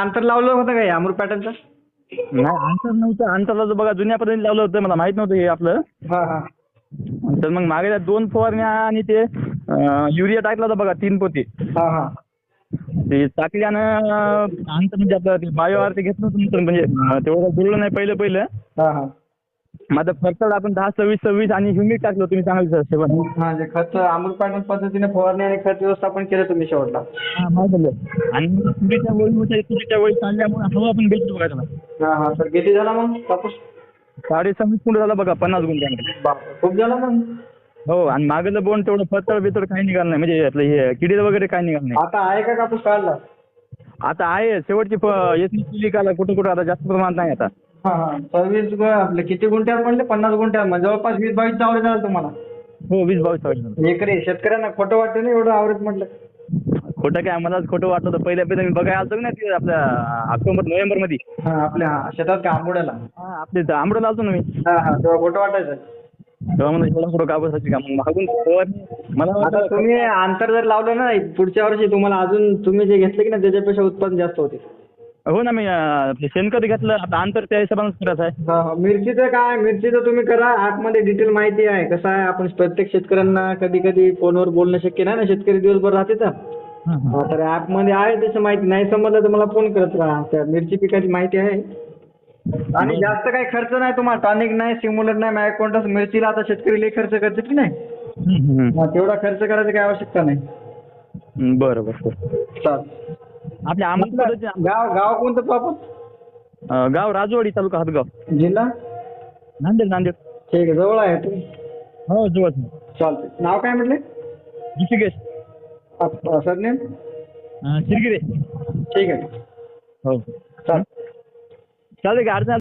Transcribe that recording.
अंतर लावलं होतं का अमृत पॅटर्नचं? नाही अंतर नव्हतं. अंतरला जो बघा जुन्या पद्धतीने लावलं होतं मला माहीत नव्हतं हे आपलं. हा हा. तर मग मागे त्या दोन फवारण्या आणि ते अं, युरिया टाकला होता बघा तीन पोती. हा हा. ते टाकल्यानं अंतर म्हणजे आपलं ते बायो आरती घेतलं होतं नंतर म्हणजे अं, तेवढं जुळलं नाही पहिलं पहिलं. हा हा. माझं फरतड आपण दहा सव्वीस सव्वीस आणि ह्युमिक टाकलं तुम्ही चांगलं सेवन हा जे खत अमृत पॅटर्न पद्धतीने फवारणी आणि खत व्यवस्थापन केलं तुम्ही शेवटला. हा माहीत झालं आणि तुरीच्या वेळी होत्या तुरीच्या वेळी चालल्यामुळे हवा पण भेटतो बघा. त्याला हा हा सर किती झाला मग कापूस? साडे सव्वीस फूट झाला बघा पन्नास गुंठ्यामध्ये बापरे, खूप झाला मग. हो आणि मागलं बोंड तेवढं फतळ बितळ काही निघालं नाही म्हणजे आपलं हे किडे वगैरे काही निघालं नाही. आता आहे का कापूस काढला? आता आहे शेवटची येत नाही काला कुठं कुठं आता जास्त प्रमाणात नाही आता. हा हा. सव्वीस ग- आपले किती गुंठ्यात म्हणले पन्नास गुंठ्यात म्हणजे जवळपास वीस बावीस आवरेज झालं तुम्हाला. हो वीस बावीस आवड एकरी शेतकऱ्यांना खोटं वाटतं ना एवढं आवरेज म्हटलं. खोटं काय? मलाच खोटं वाटत होतं. पहिल्या पहिल्या मी बघायला आलतो ना ते आपल्या ऑक्टोबर नोव्हेंबरमध्ये हा आपल्या हा, शेतात का आंबोड्याला? हा आपले आंबडला आलतो ना मी. हा हा. तेव्हा खोटं वाटायचं. तेव्हा मला एवढा कुठं कापूसाची का मग मागून फवारणी मला आता वाटलं तुम्ही अंतर जर लावलं ना पुढच्या वर्षी तुम्हाला अजून तुम्ही जे घेतले की ना त्याच्यापेक्षा उत्पन्न जास्त होते. हो ना मी अं, शेणखत घेतलं. आता अंतर त्या हिशोबानेच करायचं आहे. हा हा. मिरचीचं काय? मिरचीचं तुम्ही करा. आतमध्ये डिटेल माहिती आहे. कसं आहे? आपण प्रत्येक शेतकऱ्यांना कधी कधी फोनवर बोलणं शक्य नाही ना. शेतकरी दिवसभर राहते तर. हा, तर ॲपमध्ये आहे त्याची माहिती. नाही समजलं तर मला फोन करत राहा. त्या मिरची पिकाची माहिती आहे. आणि जास्त काही खर्च नाही तुम्हाला. टॉनिक नाही सिम्युलर नाही मॅकोंटस मिरचीला आता शेतकरी लई खर्च करतात की नाही? हम्म, हम्म, हम्म. हा, तेवढा खर्च करायची काही आवश्यकता नाही. हम्म, बरं बरं बरं. चालेल. आपल्या गाव गाव कोणतं प्रॉपर अं, गाव राजवाडी तालुका हातगाव. जिल्हा? नांदेड नांदेड. ठीक आहे जवळ आहे तुम्ही. हो जवळ चालते नाव काय म्हटले? ऋषिकेश. सरनेम? अं, शिरगिरे. ठीक आहे. हो. चाल चालेल का? अडचण